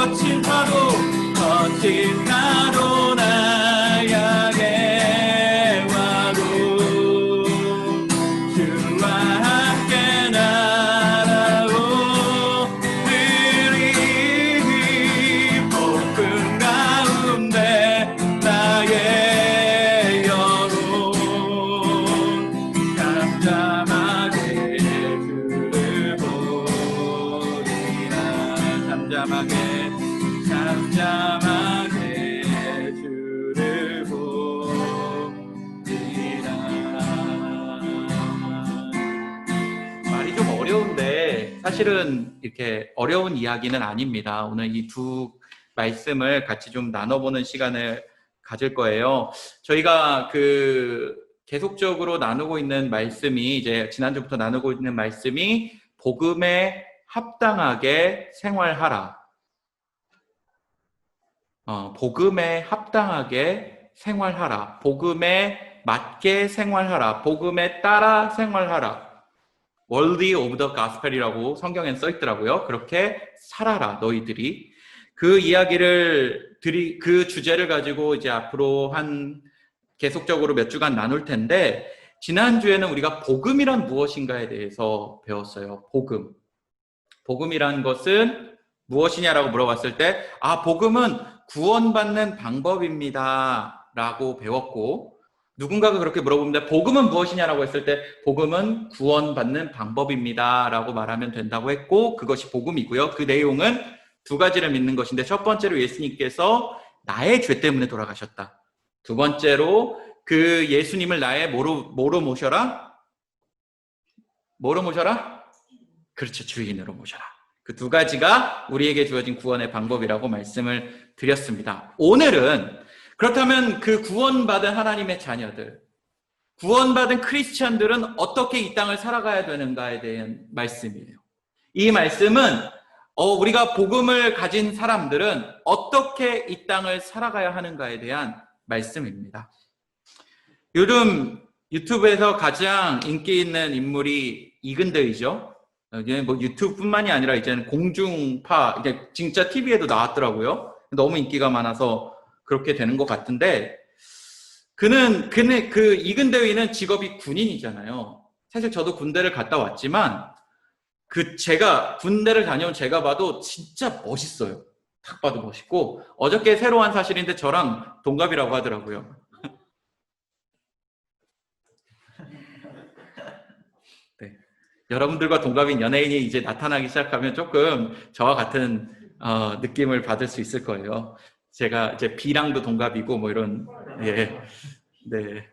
거친 파도 거친 잠잠하게 잠잠하게 들으보리라 말이 좀 어려운데 사실은 이렇게 어려운 이야기는 아닙니다. 오늘 이 두 말씀을 같이 좀 나눠보는 시간을 가질 거예요. 저희가 그 계속적으로 나누고 있는 말씀이 이제 지난주부터 나누고 있는 말씀이 복음에 합당하게 생활하라. 어, 복음에 합당하게 생활하라. 복음에 맞게 생활하라. 복음에 따라 생활하라. worthy of the gospel이라고 성경엔 써 있더라고요. 그렇게 살아라 너희들이 그 이야기를 드리 그 주제를 가지고 이제 앞으로 한 계속적으로 몇 주간 나눌 텐데 지난 주에는 우리가 복음이란 무엇인가에 대해서 배웠어요. 복음. 복음이란 것은 무엇이냐라고 물어봤을 때 아, 복음은 구원받는 방법입니다 라고 배웠고 누군가가 그렇게 물어보는데 복음은 무엇이냐라고 했을 때 복음은 구원받는 방법입니다 라고 말하면 된다고 했고 그것이 복음이고요. 그 내용은 두 가지를 믿는 것인데 첫 번째로 예수님께서 나의 죄 때문에 돌아가셨다. 두 번째로 그 예수님을 나의 뭐로 뭐로 모셔라? 뭐로 모셔라? 그렇죠. 주인으로 모셔라. 그 두 가지가 우리에게 주어진 구원의 방법이라고 말씀을 드렸습니다. 오늘은 그렇다면 그 구원받은 하나님의 자녀들, 구원받은 크리스천들은 어떻게 이 땅을 살아가야 되는가에 대한 말씀이에요. 이 말씀은 어, 우리가 복음을 가진 사람들은 어떻게 이 땅을 살아가야 하는가에 대한 말씀입니다. 요즘 유튜브에서 가장 인기 있는 인물이 이근대이죠. 이제 뭐 유튜브뿐만이 아니라 이제는 공중파, 이게 진짜 TV에도 나왔더라고요. 너무 인기가 많아서 그렇게 되는 것 같은데, 그는, 그는, 그 이근대위는 직업이 군인이잖아요. 사실 저도 군대를 갔다 왔지만, 그 제가 군대를 다녀온 제가 봐도 진짜 멋있어요. 딱 봐도 멋있고 어저께 새로 한 사실인데 저랑 동갑이라고 하더라고요. 네. 여러분들과 동갑인 연예인이 이제 나타나기 시작하면 조금 저와 같은 어, 느낌을 받을 수 있을 거예요. 제가 이제 B랑도 동갑이고 뭐 이런 예. 네.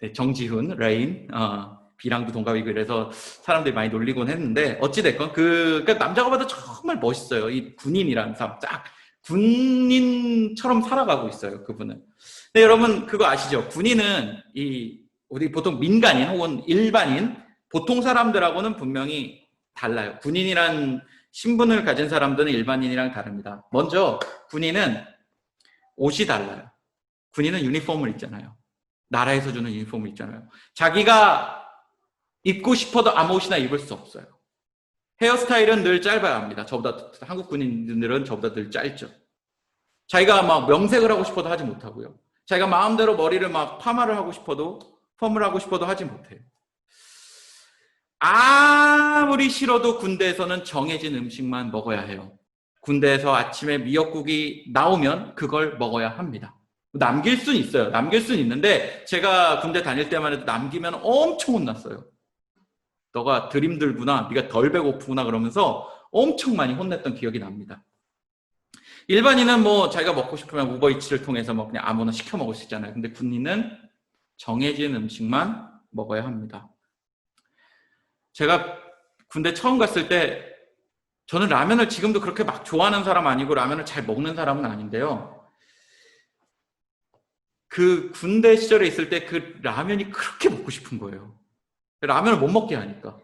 네, 정지훈, 레인, 어, 비랑도 동갑이고 이래서 사람들이 많이 놀리곤 했는데 어찌 됐건 그 그러니까 남자가 봐도 정말 멋있어요. 이 군인이라는 사람 딱 군인처럼 살아가고 있어요. 그분은. 근데 여러분 그거 아시죠? 군인은 이 우리 보통 민간인 혹은 일반인 보통 사람들하고는 분명히 달라요. 군인이란 신분을 가진 사람들은 일반인이랑 다릅니다. 먼저 군인은 옷이 달라요. 군인은 유니폼을 입잖아요. 나라에서 주는 유니폼을 입잖아요. 자기가 입고 싶어도 아무 옷이나 입을 수 없어요. 헤어스타일은 늘 짧아야 합니다. 저보다 한국 군인들은 저보다 늘 짧죠. 자기가 막 명색을 하고 싶어도 하지 못하고요. 자기가 마음대로 머리를 막 파마를 하고 싶어도 펌을 하고 싶어도 하지 못해요. 아무리 싫어도 군대에서는 정해진 음식만 먹어야 해요. 군대에서 아침에 미역국이 나오면 그걸 먹어야 합니다. 남길 수는 있어요. 남길 수는 있는데 제가 군대 다닐 때만 해도 남기면 엄청 혼났어요. 너가 드림 들구나, 네가 덜 배고프구나 그러면서 엄청 많이 혼냈던 기억이 납니다. 일반인은 뭐 자기가 먹고 싶으면 우버이츠를 통해서 뭐 그냥 아무나 시켜 먹을 수 있잖아요. 근데 군인은 정해진 음식만 먹어야 합니다. 제가 군대 처음 갔을 때 저는 라면을 지금도 그렇게 막 좋아하는 사람 아니고 라면을 잘 먹는 사람은 아닌데요. 그 군대 시절에 있을 때 그 라면이 그렇게 먹고 싶은 거예요. 라면을 못 먹게 하니까.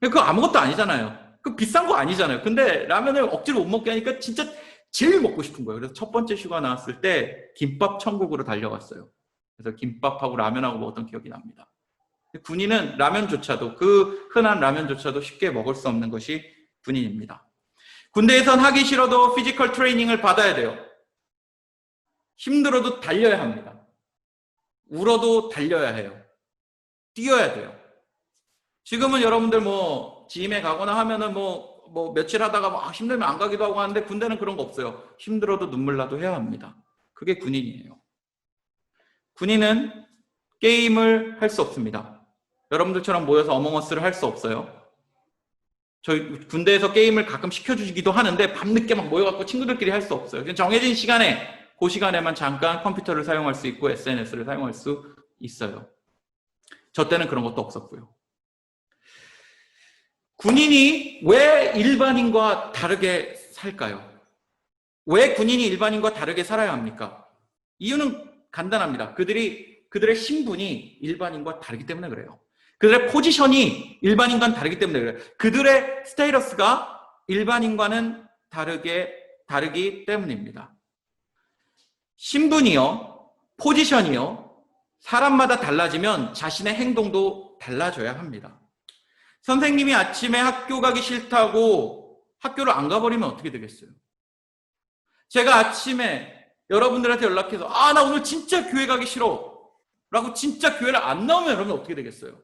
그거 아무것도 아니잖아요. 그 비싼 거 아니잖아요. 근데 라면을 억지로 못 먹게 하니까 진짜 제일 먹고 싶은 거예요. 그래서 첫 번째 휴가 나왔을 때 김밥 천국으로 달려갔어요. 그래서 김밥하고 라면하고 먹었던 기억이 납니다. 군인은 라면조차도 그 흔한 라면조차도 쉽게 먹을 수 없는 것이 군인입니다. 군대에선 하기 싫어도 피지컬 트레이닝을 받아야 돼요. 힘들어도 달려야 합니다. 울어도 달려야 해요. 뛰어야 돼요. 지금은 여러분들 뭐 지임에 가거나 하면은 뭐, 뭐 며칠 하다가 막 힘들면 안 가기도 하고 하는데 군대는 그런 거 없어요. 힘들어도 눈물 나도 해야 합니다. 그게 군인이에요. 군인은 게임을 할 수 없습니다. 여러분들처럼 모여서 어몽어스를 할 수 없어요. 저희 군대에서 게임을 가끔 시켜주기도 하는데 밤늦게 막 모여갖고 친구들끼리 할 수 없어요. 정해진 시간에 그 시간에만 잠깐 컴퓨터를 사용할 수 있고 SNS를 사용할 수 있어요. 저 때는 그런 것도 없었고요. 군인이 왜 일반인과 다르게 살까요? 왜 군인이 일반인과 다르게 살아야 합니까? 이유는 간단합니다. 그들이 그들의 신분이 일반인과 다르기 때문에 그래요. 그들의 포지션이 일반인과는 다르기 때문에 그래요. 그들의 스테이러스가 일반인과는 다르게 다르기 때문입니다. 신분이요, 포지션이요, 사람마다 달라지면 자신의 행동도 달라져야 합니다. 선생님이 아침에 학교 가기 싫다고 학교를 안 가버리면 어떻게 되겠어요? 제가 아침에 여러분들한테 연락해서 아, 나 오늘 진짜 교회 가기 싫어. 라고 진짜 교회를 안 나오면 여러분 어떻게 되겠어요?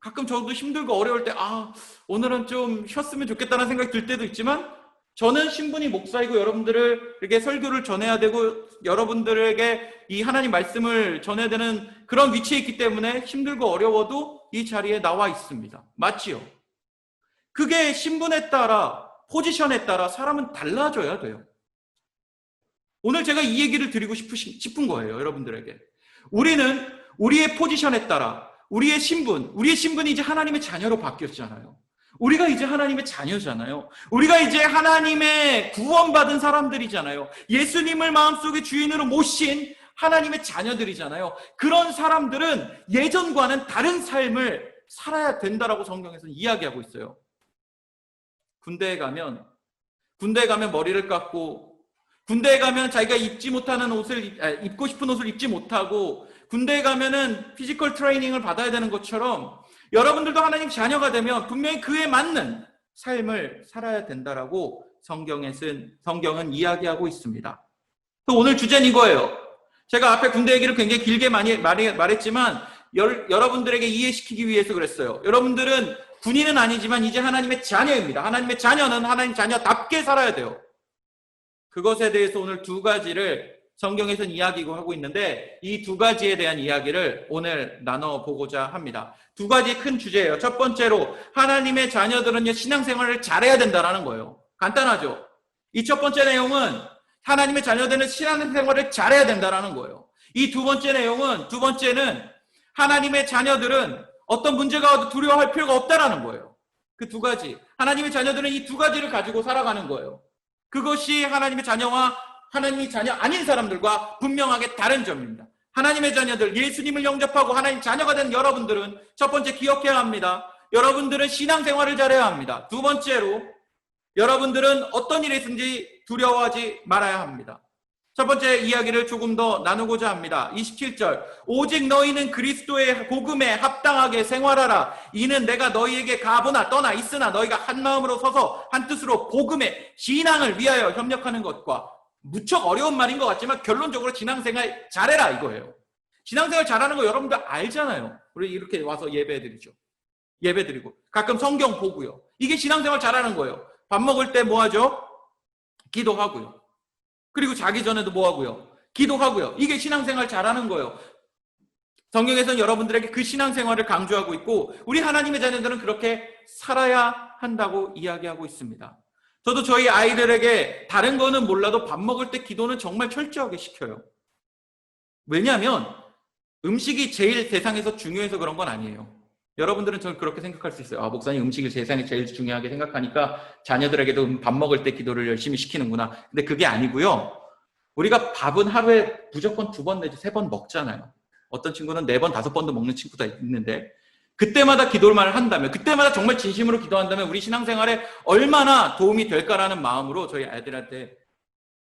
가끔 저도 힘들고 어려울 때, 아, 오늘은 좀 쉬었으면 좋겠다는 생각이 들 때도 있지만, 저는 신분이 목사이고 여러분들을 이렇게 설교를 전해야 되고 여러분들에게 이 하나님 말씀을 전해야 되는 그런 위치에 있기 때문에 힘들고 어려워도 이 자리에 나와 있습니다. 맞지요? 그게 신분에 따라 포지션에 따라 사람은 달라져야 돼요. 오늘 제가 이 얘기를 드리고 싶은 거예요, 여러분들에게. 우리는 우리의 포지션에 따라 우리의 신분, 우리의 신분이 이제 하나님의 자녀로 바뀌었잖아요. 우리가 이제 하나님의 자녀잖아요. 우리가 이제 하나님의 구원받은 사람들이잖아요. 예수님을 마음속에 주인으로 모신 하나님의 자녀들이잖아요. 그런 사람들은 예전과는 다른 삶을 살아야 된다라고 성경에서 이야기하고 있어요. 군대에 가면 군대에 가면 머리를 깎고 군대에 가면 자기가 입지 못하는 옷을 입고 싶은 옷을 입지 못하고 군대에 가면은 피지컬 트레이닝을 받아야 되는 것처럼 여러분들도 하나님 자녀가 되면 분명히 그에 맞는 삶을 살아야 된다라고 성경에 쓴 성경은 이야기하고 있습니다. 또 오늘 주제는 이거예요. 제가 앞에 군대 얘기를 굉장히 길게 많이 말했지만 여러분들에게 이해시키기 위해서 그랬어요. 여러분들은 군인은 아니지만 이제 하나님의 자녀입니다. 하나님의 자녀는 하나님 자녀답게 살아야 돼요. 그것에 대해서 오늘 두 가지를 성경에서는 이야기고 하고 있는데 이 두 가지에 대한 이야기를 오늘 나눠보고자 합니다. 두 가지 큰 주제예요. 첫 번째로 하나님의 자녀들은요 신앙생활을 잘해야 된다라는 거예요. 간단하죠. 이 첫 번째 내용은 하나님의 자녀들은 신앙생활을 잘해야 된다라는 거예요. 이 두 번째 내용은 두 번째는 하나님의 자녀들은 어떤 문제가 와도 두려워할 필요가 없다라는 거예요. 그 두 가지. 하나님의 자녀들은 이 두 가지를 가지고 살아가는 거예요. 그것이 하나님의 자녀와 하나님의 자녀 아닌 사람들과 분명하게 다른 점입니다. 하나님의 자녀들, 예수님을 영접하고 하나님 자녀가 된 여러분들은 첫 번째 기억해야 합니다. 여러분들은 신앙생활을 잘해야 합니다. 두 번째로 여러분들은 어떤 일이 있든지 두려워하지 말아야 합니다. 첫 번째 이야기를 조금 더 나누고자 합니다. 27절. 오직 너희는 그리스도의 복음에 합당하게 생활하라. 이는 내가 너희에게 가보나 떠나 있으나 너희가 한 마음으로 서서 한 뜻으로 복음의 신앙을 위하여 협력하는 것과 무척 어려운 말인 것 같지만 결론적으로 신앙생활 잘해라 이거예요. 신앙생활 잘하는 거 여러분들 알잖아요. 우리 이렇게 와서 예배 드리죠. 예배 드리고 가끔 성경 보고요. 이게 신앙생활 잘하는 거예요. 밥 먹을 때 뭐 하죠? 기도하고요. 그리고 자기 전에도 뭐 하고요? 기도하고요. 이게 신앙생활 잘하는 거예요. 성경에서는 여러분들에게 그 신앙생활을 강조하고 있고 우리 하나님의 자녀들은 그렇게 살아야 한다고 이야기하고 있습니다. 저도 저희 아이들에게 다른 거는 몰라도 밥 먹을 때 기도는 정말 철저하게 시켜요. 왜냐하면 음식이 제일 세상에서 중요해서 그런 건 아니에요. 여러분들은 저는 그렇게 생각할 수 있어요. 아, 목사님 음식을 세상에 제일 중요하게 생각하니까 자녀들에게도 밥 먹을 때 기도를 열심히 시키는구나. 근데 그게 아니고요. 우리가 밥은 하루에 무조건 두 번 내지 세 번 먹잖아요. 어떤 친구는 네 번, 다섯 번도 먹는 친구도 있는데 그때마다 기도를 한다면, 그때마다 정말 진심으로 기도한다면 우리 신앙생활에 얼마나 도움이 될까라는 마음으로 저희 아이들한테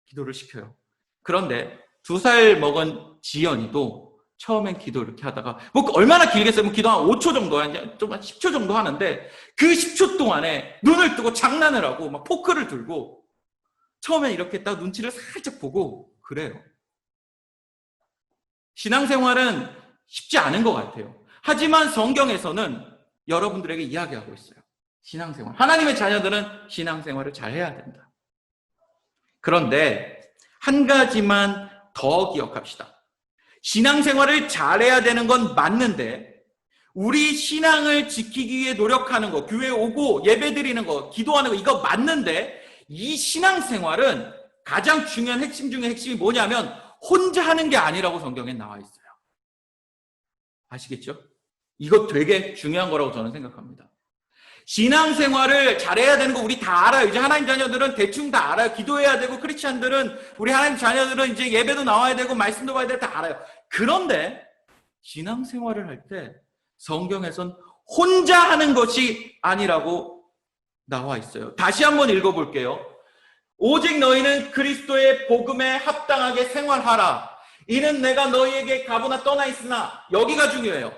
기도를 시켜요. 그런데 두 살 먹은 지연이도 처음엔 기도 이렇게 하다가 뭐 얼마나 길겠어요? 뭐 기도 한 5초 정도, 좀한 10초 정도 하는데 그 10초 동안에 눈을 뜨고 장난을 하고 막 포크를 들고 처음엔 이렇게 딱 눈치를 살짝 보고 그래요. 신앙생활은 쉽지 않은 것 같아요. 하지만 성경에서는 여러분들에게 이야기하고 있어요. 신앙생활. 하나님의 자녀들은 신앙생활을 잘 해야 된다. 그런데 한 가지만 더 기억합시다. 신앙생활을 잘해야 되는 건 맞는데 우리 신앙을 지키기 위해 노력하는 거, 교회 오고 예배 드리는 거, 기도하는 거 이거 맞는데 이 신앙생활은 가장 중요한 핵심 중에 핵심이 뭐냐면 혼자 하는 게 아니라고 성경에 나와 있어요. 아시겠죠? 이거 되게 중요한 거라고 저는 생각합니다. 신앙생활을 잘해야 되는 거 우리 다 알아요. 이제 하나님 자녀들은 대충 다 알아요. 기도해야 되고 크리스찬들은 우리 하나님 자녀들은 이제 예배도 나와야 되고 말씀도 봐야 되고 다 알아요. 그런데 신앙생활을 할 때 성경에선 혼자 하는 것이 아니라고 나와 있어요. 다시 한번 읽어볼게요. 오직 너희는 그리스도의 복음에 합당하게 생활하라. 이는 내가 너희에게 가보나 떠나 있으나 여기가 중요해요.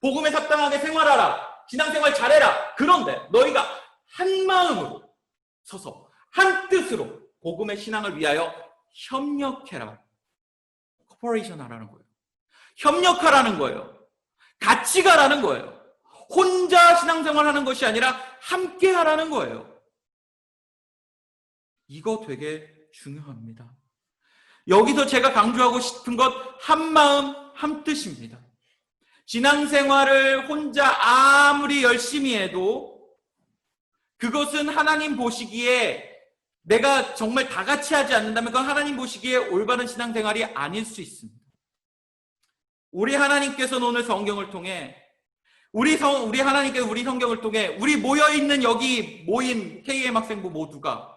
복음에 합당하게 생활하라. 신앙생활 잘해라. 그런데 너희가 한 마음으로 서서 한 뜻으로 복음의 신앙을 위하여 협력해라. 코퍼레이션 하라는 거예요. 협력하라는 거예요. 같이 가라는 거예요. 혼자 신앙생활 하는 것이 아니라 함께 하라는 거예요. 이거 되게 중요합니다. 여기서 제가 강조하고 싶은 것 한 마음 한 뜻입니다. 신앙생활을 혼자 아무리 열심히 해도 그것은 하나님 보시기에 내가 정말 다 같이 하지 않는다면 그건 하나님 보시기에 올바른 신앙생활이 아닐 수 있습니다. 우리 하나님께서는 오늘 성경을 통해 우리 성 우리 하나님께서 우리 성경을 통해 우리 모여 있는 여기 모인 KM 학생부 모두가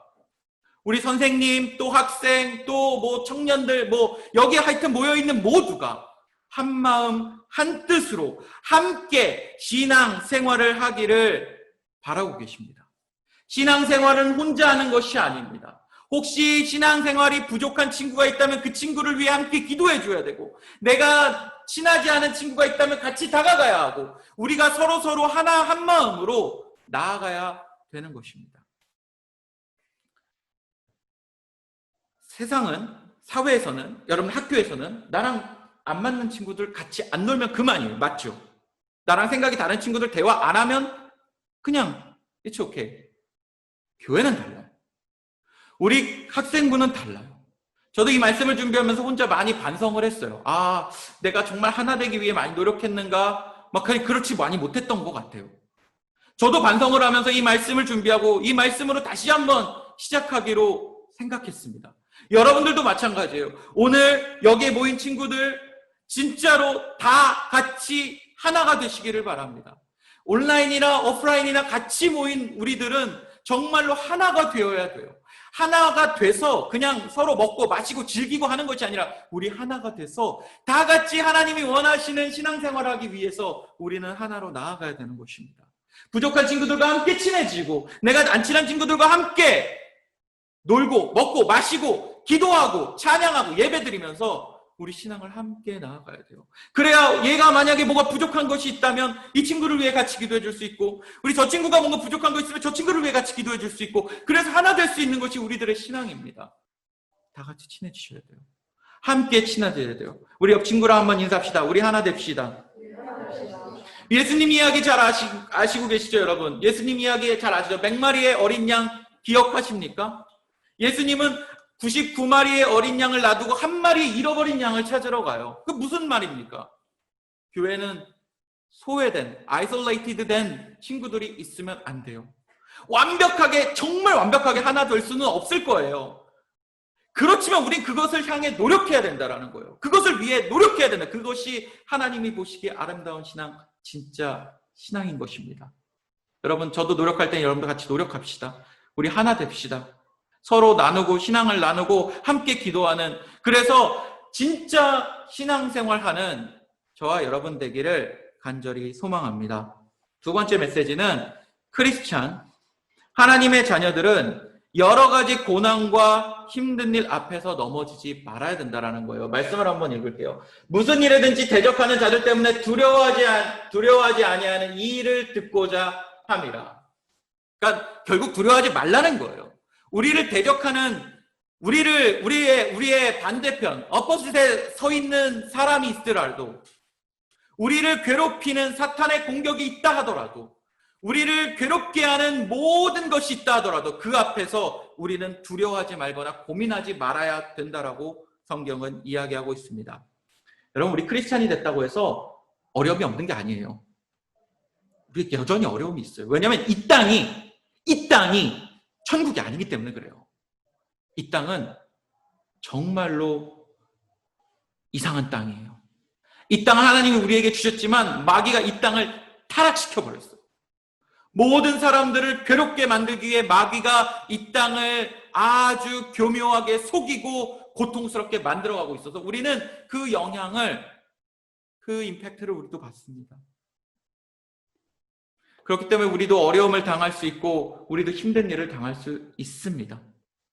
우리 선생님 또 학생 또 뭐 청년들 뭐 여기 하여튼 모여 있는 모두가 한 마음 한 뜻으로 함께 신앙 생활을 하기를 바라고 계십니다. 신앙 생활은 혼자 하는 것이 아닙니다. 혹시 신앙 생활이 부족한 친구가 있다면 그 친구를 위해 함께 기도해 줘야 되고 내가 친하지 않은 친구가 있다면 같이 다가가야 하고 우리가 서로 서로 하나 한 마음으로 나아가야 되는 것입니다. 세상은 사회에서는 여러분 학교에서는 나랑 안 맞는 친구들 같이 안 놀면 그만이에요. 맞죠? 나랑 생각이 다른 친구들 대화 안 하면 그냥 it's okay. 교회는 달라요. 우리 학생부는 달라요. 저도 이 말씀을 준비하면서 혼자 많이 반성을 했어요. 아, 내가 정말 하나 되기 위해 많이 노력했는가? 막 그렇지 많이 못했던 것 같아요. 저도 반성을 하면서 이 말씀을 준비하고 이 말씀으로 다시 한번 시작하기로 생각했습니다. 여러분들도 마찬가지예요. 오늘 여기에 모인 친구들 진짜로 다 같이 하나가 되시기를 바랍니다. 온라인이나 오프라인이나 같이 모인 우리들은 정말로 하나가 되어야 돼요. 하나가 돼서 그냥 서로 먹고 마시고 즐기고 하는 것이 아니라 우리 하나가 돼서 다 같이 하나님이 원하시는 신앙생활을 하기 위해서 우리는 하나로 나아가야 되는 것입니다. 부족한 친구들과 함께 친해지고 내가 안 친한 친구들과 함께 놀고 먹고 마시고 기도하고 찬양하고 예배드리면서 우리 신앙을 함께 나아가야 돼요. 그래야 얘가 만약에 뭐가 부족한 것이 있다면 이 친구를 위해 같이 기도해 줄 수 있고 우리 저 친구가 뭔가 부족한 거 있으면 저 친구를 위해 같이 기도해 줄 수 있고 그래서 하나 될 수 있는 것이 우리들의 신앙입니다. 다 같이 친해지셔야 돼요. 함께 친해져야 돼요. 우리 옆 친구랑 한번 인사합시다. 우리 하나 됩시다. 예수님 이야기 잘 아시, 아시고 계시죠, 여러분? 예수님 이야기 잘 아시죠? 100마리의 어린 양 기억하십니까? 예수님은 99마리의 어린 양을 놔두고 한 마리 잃어버린 양을 찾으러 가요. 그 무슨 말입니까? 교회는 소외된, 아이솔레이티드 된 친구들이 있으면 안 돼요. 완벽하게, 정말 완벽하게 하나 될 수는 없을 거예요. 그렇지만 우린 그것을 향해 노력해야 된다라는 거예요. 그것을 위해 노력해야 된다. 그것이 하나님이 보시기에 아름다운 신앙, 진짜 신앙인 것입니다. 여러분, 저도 노력할 때 여러분도 같이 노력합시다. 우리 하나 됩시다. 서로 나누고 신앙을 나누고 함께 기도하는 그래서 진짜 신앙생활하는 저와 여러분 되기를 간절히 소망합니다. 두 번째 메시지는 크리스찬 하나님의 자녀들은 여러 가지 고난과 힘든 일 앞에서 넘어지지 말아야 된다라는 거예요. 말씀을 한번 읽을게요. 무슨 일이든지 대적하는 자들 때문에 두려워하지 안- 두려워하지 아니하는 이 일을 듣고자 함이라. 그러니까 결국 두려워하지 말라는 거예요. 우리를 대적하는 우리를 우리의 우리의 반대편 어퍼짓에 서 있는 사람이 있더라도 우리를 괴롭히는 사탄의 공격이 있다 하더라도 우리를 괴롭게 하는 모든 것이 있다 하더라도 그 앞에서 우리는 두려워하지 말거나 고민하지 말아야 된다라고 성경은 이야기하고 있습니다. 여러분 우리 크리스찬이 됐다고 해서 어려움이 없는 게 아니에요. 우리 여전히 어려움이 있어요. 왜냐하면 이 땅이 이 땅이 천국이 아니기 때문에 그래요. 이 땅은 정말로 이상한 땅이에요. 이 땅은 하나님이 우리에게 주셨지만 마귀가 이 땅을 타락시켜 버렸어요. 모든 사람들을 괴롭게 만들기 위해 마귀가 이 땅을 아주 교묘하게 속이고 고통스럽게 만들어가고 있어서 우리는 그 영향을 그 임팩트를 우리도 받습니다. 그렇기 때문에 우리도 어려움을 당할 수 있고 우리도 힘든 일을 당할 수 있습니다.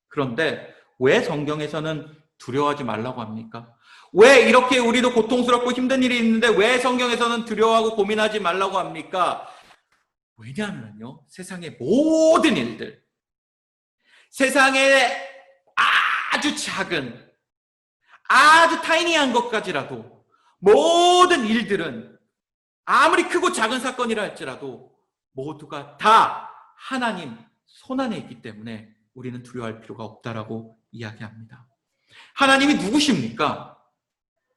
그런데 왜 성경에서는 두려워하지 말라고 합니까? 왜 이렇게 우리도 고통스럽고 힘든 일이 있는데 왜 성경에서는 두려워하고 고민하지 말라고 합니까? 왜냐하면요, 세상의 모든 일들, 세상의 아주 작은, 아주 타이니한 것까지라도 모든 일들은 아무리 크고 작은 사건이라 할지라도 모두가 다 하나님 손안에 있기 때문에 우리는 두려워할 필요가 없다라고 이야기합니다. 하나님이 누구십니까?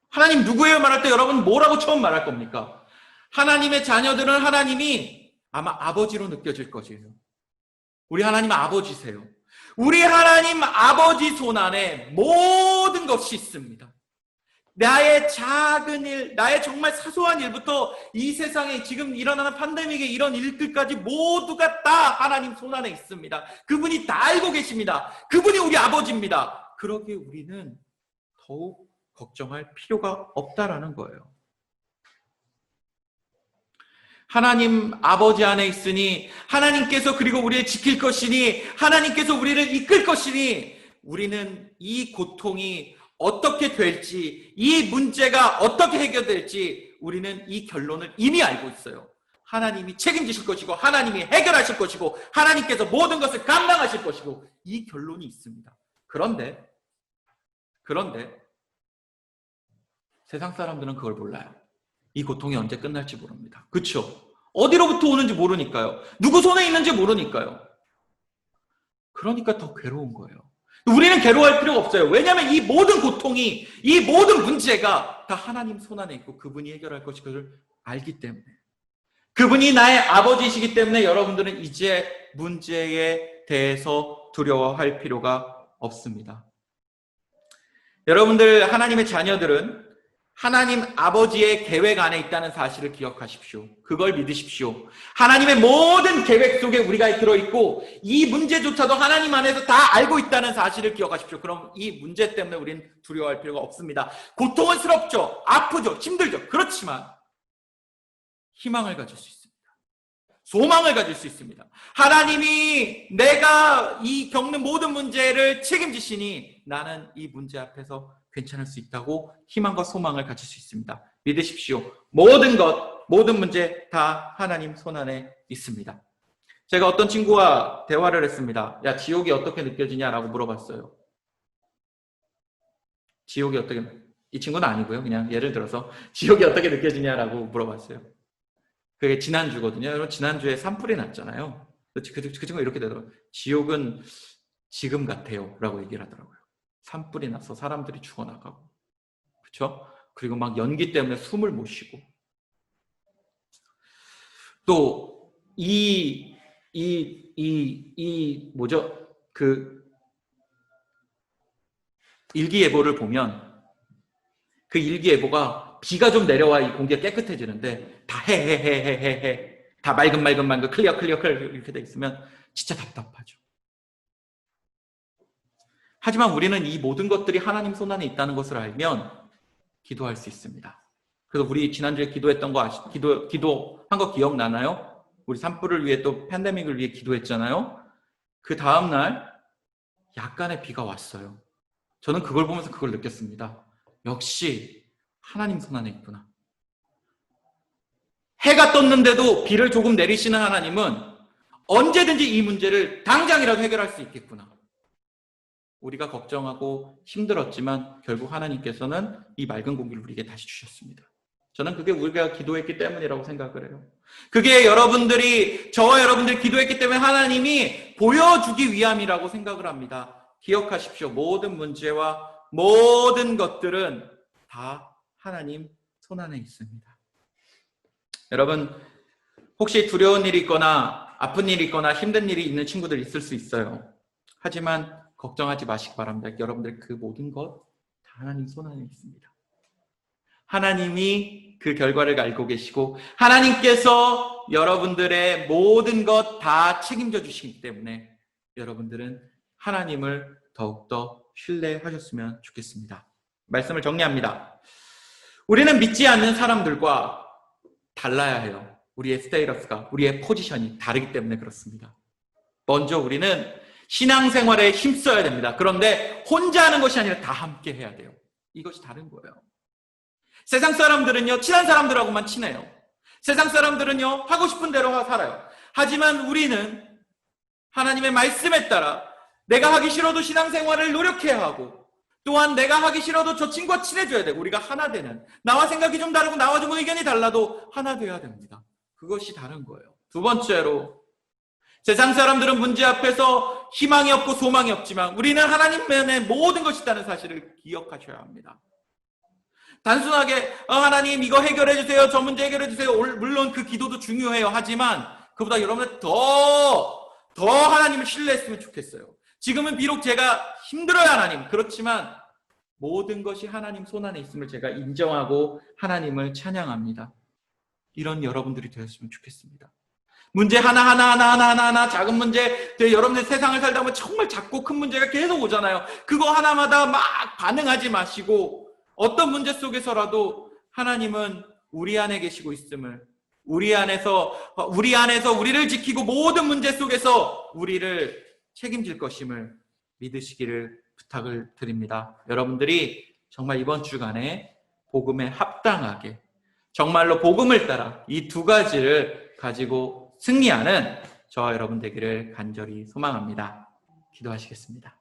하나님 누구예요 말할 때 여러분 뭐라고 처음 말할 겁니까? 하나님의 자녀들은 하나님이 아마 아버지로 느껴질 것이에요. 우리 하나님 아버지세요. 우리 하나님 아버지 손 안에 모든 것이 있습니다. 나의 작은 일, 나의 정말 사소한 일부터 이 세상에 지금 일어나는 팬데믹의 이런 일들까지 모두가 다 하나님 손 안에 있습니다. 그분이 다 알고 계십니다. 그분이 우리 아버지입니다. 그러기에 우리는 더욱 걱정할 필요가 없다라는 거예요. 하나님 아버지 안에 있으니 하나님께서 그리고 우리를 지킬 것이니 하나님께서 우리를 이끌 것이니 우리는 이 고통이 어떻게 될지 이 문제가 어떻게 해결될지 우리는 이 결론을 이미 알고 있어요. 하나님이 책임지실 것이고 하나님이 해결하실 것이고 하나님께서 모든 것을 감당하실 것이고 이 결론이 있습니다. 그런데 그런데 세상 사람들은 그걸 몰라요. 이 고통이 언제 끝날지 모릅니다. 그렇죠? 어디로부터 오는지 모르니까요. 누구 손에 있는지 모르니까요. 그러니까 더 괴로운 거예요. 우리는 괴로워할 필요가 없어요. 왜냐하면 이 모든 고통이, 이 모든 문제가 다 하나님 손 안에 있고 그분이 해결할 그를 알기 때문에. 그분이 나의 아버지이시기 때문에 여러분들은 이제 문제에 대해서 두려워할 필요가 없습니다. 여러분들 하나님의 자녀들은 하나님 아버지의 계획 안에 있다는 사실을 기억하십시오. 그걸 믿으십시오. 하나님의 모든 계획 속에 우리가 들어있고 이 문제조차도 하나님 안에서 다 알고 있다는 사실을 기억하십시오. 그럼 이 문제 때문에 우리는 두려워할 필요가 없습니다. 고통은 스럽죠. 아프죠. 힘들죠. 그렇지만 희망을 가질 수 있습니다. 소망을 가질 수 있습니다. 하나님이 내가 이 겪는 모든 문제를 책임지시니 나는 이 문제 앞에서 괜찮을 수 있다고 희망과 소망을 가질 수 있습니다. 믿으십시오. 모든 것, 모든 문제 다 하나님 손안에 있습니다. 제가 어떤 친구와 대화를 했습니다. 야, 지옥이 어떻게 느껴지냐라고 물어봤어요. 지옥이 어떻게, 이 친구는 아니고요. 그냥 예를 들어서 지옥이 어떻게 느껴지냐라고 물어봤어요. 그게 지난주거든요. 여러분, 지난주에 산불이 났잖아요. 그, 그, 그 친구가 이렇게 되더라고요. 지옥은 지금 같아요. 라고 얘기를 하더라고요. 산불이 나서 사람들이 죽어나가고. 그쵸? 그리고 막 연기 때문에 숨을 못 쉬고. 또, 이, 이, 이, 이, 뭐죠? 그, 일기예보를 보면 그 일기예보가 비가 좀 내려와 이 공기가 깨끗해지는데 다 해, 해, 해, 해, 해, 해. 다 맑은, 맑은, 맑은, 클리어, 클리어, 클리어 이렇게 돼 있으면 진짜 답답하죠. 하지만 우리는 이 모든 것들이 하나님 손안에 있다는 것을 알면 기도할 수 있습니다. 그래서 우리 지난주에 기도했던 거 아시, 기도, 기도한 거 기억나나요? 우리 산불을 위해 또 팬데믹을 위해 기도했잖아요? 그 다음날 약간의 비가 왔어요. 저는 그걸 보면서 그걸 느꼈습니다. 역시 하나님 손 안에 있구나. 해가 떴는데도 비를 조금 내리시는 하나님은 언제든지 이 문제를 당장이라도 해결할 수 있겠구나. 우리가 걱정하고 힘들었지만 결국 하나님께서는 이 맑은 공기를 우리에게 다시 주셨습니다. 저는 그게 우리가 기도했기 때문이라고 생각을 해요. 그게 여러분들이, 저와 여러분들이 기도했기 때문에 하나님이 보여주기 위함이라고 생각을 합니다. 기억하십시오. 모든 문제와 모든 것들은 다 하나님 손안에 있습니다. 여러분, 혹시 두려운 일이 있거나 아픈 일이 있거나 힘든 일이 있는 친구들 있을 수 있어요. 하지만 걱정하지 마시기 바랍니다. 여러분들 그 모든 것 다 하나님 손 안에 있습니다. 하나님이 그 결과를 알고 계시고 하나님께서 여러분들의 모든 것 다 책임져 주시기 때문에 여러분들은 하나님을 더욱더 신뢰하셨으면 좋겠습니다. 말씀을 정리합니다. 우리는 믿지 않는 사람들과 달라야 해요. 우리의 스테이러스가, 우리의 포지션이 다르기 때문에 그렇습니다. 먼저 우리는 신앙생활에 힘써야 됩니다. 그런데 혼자 하는 것이 아니라 다 함께 해야 돼요. 이것이 다른 거예요. 세상 사람들은요, 친한 사람들하고만 친해요. 세상 사람들은요, 하고 싶은 대로 살아요. 하지만 우리는 하나님의 말씀에 따라 내가 하기 싫어도 신앙생활을 노력해야 하고 또한 내가 하기 싫어도 저 친구와 친해져야 되고 우리가 하나 되는 나와 생각이 좀 다르고 나와 좀 의견이 달라도 하나 되어야 됩니다. 그것이 다른 거예요. 두 번째로 세상 사람들은 문제 앞에서 희망이 없고 소망이 없지만 우리는 하나님 면에 모든 것이 있다는 사실을 기억하셔야 합니다. 단순하게 어, 하나님 이거 해결해 주세요. 저 문제 해결해 주세요. 물론 그 기도도 중요해요. 하지만 그보다 여러분들 더더 하나님을 신뢰했으면 좋겠어요. 지금은 비록 제가 힘들어요, 하나님. 그렇지만 모든 것이 하나님 손안에 있음을 제가 인정하고 하나님을 찬양합니다. 이런 여러분들이 되었으면 좋겠습니다. 문제 하나하나 하나하나 하나하나 작은 문제 여러분들 세상을 살다 보면 정말 작고 큰 문제가 계속 오잖아요. 그거 하나마다 막 반응하지 마시고 어떤 문제 속에서라도 하나님은 우리 안에 계시고 있음을 우리 안에서 우리 안에서 우리를 지키고 모든 문제 속에서 우리를 책임질 것임을 믿으시기를 부탁을 드립니다. 여러분들이 정말 이번 주간에 복음에 합당하게 정말로 복음을 따라 이 두 가지를 가지고 승리하는 저와 여러분 되기를 간절히 소망합니다. 기도하시겠습니다.